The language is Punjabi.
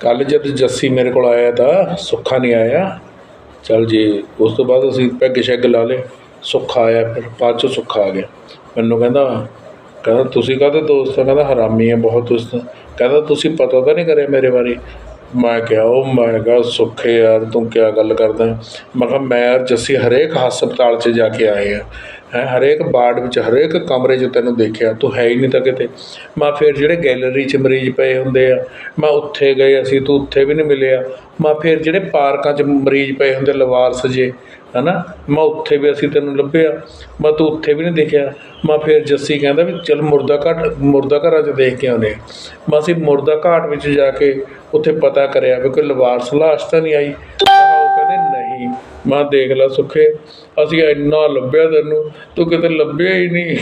ਕੱਲ ਜਦ ਜੱਸੀ ਮੇਰੇ ਕੋਲ ਆਇਆ ਤਾਂ ਸੁੱਖਾ ਨਹੀਂ ਆਇਆ। ਚਲ ਜੀ, ਉਸ ਤੋਂ ਬਾਅਦ ਅਸੀਂ ਪੈਗ ਸ਼ੈਗ ਲਾ ਲਏ। ਸੁੱਖਾ ਆਇਆ, ਫਿਰ ਬਾਅਦ ਚੋਂ ਸੁੱਖਾ ਆ ਗਿਆ। ਮੈਨੂੰ ਕਹਿੰਦਾ ਕਹਿੰਦਾ, ਤੁਸੀਂ ਕਾਹਦੇ ਦੋਸਤ ਆ ਕਹਿੰਦਾ, ਹਰਾਮੀ ਹੈ ਬਹੁਤ ਉਸ ਤਾਂ। ਕਹਿੰਦਾ, ਤੁਸੀਂ ਪਤਾ ਤਾਂ ਨਹੀਂ ਕਰਿਆ ਮੇਰੇ ਬਾਰੇ? ਮੈਂ ਕਿਹਾ ਉਹ ਮੈਂ ਕਿਹਾ ਸੁੱਖੇ ਯਾਰ, ਤੂੰ ਕਿਆ ਗੱਲ ਕਰਦਾ? ਮੈਂ ਕਿਹਾ, ਮੈਂ ਯਾਰ ਜੱਸੀ ਹਰੇਕ ਹਸਪਤਾਲ 'ਚ ਜਾ ਕੇ ਆਏ ਆ। ਹੈ, ਹਰੇਕ ਵਾਰਡ ਵਿੱਚ, ਹਰੇਕ ਕਮਰੇ 'ਚ ਤੈਨੂੰ ਦੇਖਿਆ, ਤੂੰ ਹੈ ਹੀ ਨਹੀਂ ਤਾਂ ਕਿਤੇ। ਮੈਂ ਫਿਰ ਜਿਹੜੇ ਗੈਲਰੀ 'ਚ ਮਰੀਜ਼ ਪਏ ਹੁੰਦੇ ਆ, ਮੈਂ ਉੱਥੇ ਗਏ ਅਸੀਂ, ਤੂੰ ਉੱਥੇ ਵੀ ਨਹੀਂ ਮਿਲਿਆ। ਮੈਂ ਫਿਰ ਜਿਹੜੇ ਪਾਰਕਾਂ 'ਚ ਮਰੀਜ਼ ਪਏ ਹੁੰਦੇ ਲਵਾਰਸ ਜੇ ਹਨਾ, ਮੈਂ ਉੱਥੇ ਵੀ ਅਸੀਂ ਤੈਨੂੰ ਲੱਭਿਆ। ਮੈਂ ਤੂੰ ਉੱਥੇ ਵੀ ਨਹੀਂ ਦੇਖਿਆ। ਮੈਂ ਫਿਰ ਜੱਸੀ ਕਹਿੰਦਾ ਵੀ ਚਲ ਮੁਰਦਾ ਘਾਟ, ਮੁਰਦਾ ਘਰਾਂ 'ਚ ਦੇਖ ਕੇ ਆਉਂਦੇ ਹਾਂ। ਮੈਂ ਅਸੀਂ ਮੁਰਦਾ ਘਾਟ ਵਿੱਚ ਜਾ ਕੇ ਉੱਥੇ ਪਤਾ ਕਰਿਆ ਵੀ ਕੋਈ ਲਵਾਰਸ ਲਾਸ਼ ਤਾਂ ਨਹੀਂ ਆਈ। ਨਹੀਂ। ਮੈਂ ਦੇਖ ਲਾ ਸੁੱਖੇ ਅਸੀਂ ਇੰਨਾ ਲੱਭਿਆ ਤੈਨੂੰ ਤੂੰ ਕਿਤੇ ਲੱਭਿਆ ਹੀ ਨਹੀਂ।